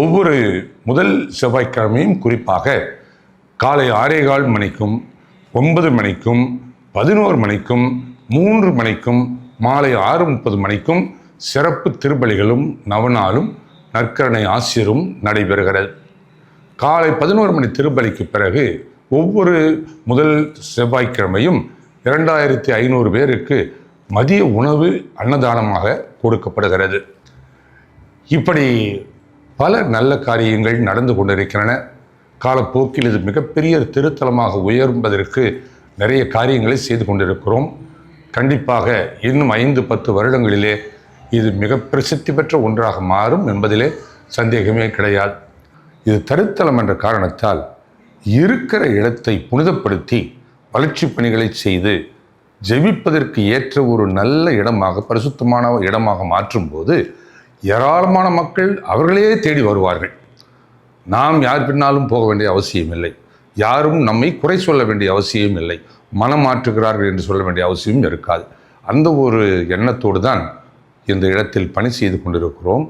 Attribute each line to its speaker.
Speaker 1: ஒவ்வொரு முதல் செவ்வாய்க்கிழமையும் குறிப்பாக காலை ஆறே கால் மணிக்கும் ஒன்பது மணிக்கும் பதினோரு மணிக்கும் மூன்று மணிக்கும் மாலை ஆறு முப்பது மணிக்கும் சிறப்பு திருப்பலிகளும் நவநாளும் நற்கரணை ஆசிரியரும் நடைபெறுகிறது. காலை பதினோரு மணி திருப்பலிக்கு பிறகு ஒவ்வொரு முதல் செவ்வாய்க்கிழமையும் இரண்டாயிரத்தி ஐநூறு பேருக்கு மதிய உணவு அன்னதானமாக கொடுக்கப்படுகிறது. இப்படி பல நல்ல காரியங்கள் நடந்து கொண்டிருக்கின்றன. காலப்போக்கில் இது மிகப்பெரிய திருத்தலமாக உயர்வதற்கு நிறைய காரியங்களை செய்து கொண்டிருக்கிறோம். கண்டிப்பாக இன்னும் ஐந்து பத்து வருடங்களிலே இது மிக பிரசித்தி பெற்ற ஒன்றாக மாறும் என்பதிலே சந்தேகமே கிடையாது. இது தருத்தலம் என்ற காரணத்தால் இருக்கிற இடத்தை புனிதப்படுத்தி வளர்ச்சி பணிகளை செய்து ஜெபிப்பதற்கு ஏற்ற ஒரு நல்ல இடமாக பரிசுத்தமான இடமாக மாற்றும்போது ஏராளமான மக்கள் அவர்களே தேடி வருவார்கள். நாம் யார் பின்னாலும் போக வேண்டிய அவசியம் இல்லை. யாரும் நம்மை குறை சொல்ல வேண்டிய அவசியம் இல்லை. மனம் மாற்றுகிறார்கள் என்று சொல்ல வேண்டிய அவசியம் இருக்காது. அந்த ஒரு எண்ணத்தோடு தான் இந்த இடத்தில் பணி செய்து கொண்டிருக்கிறோம்.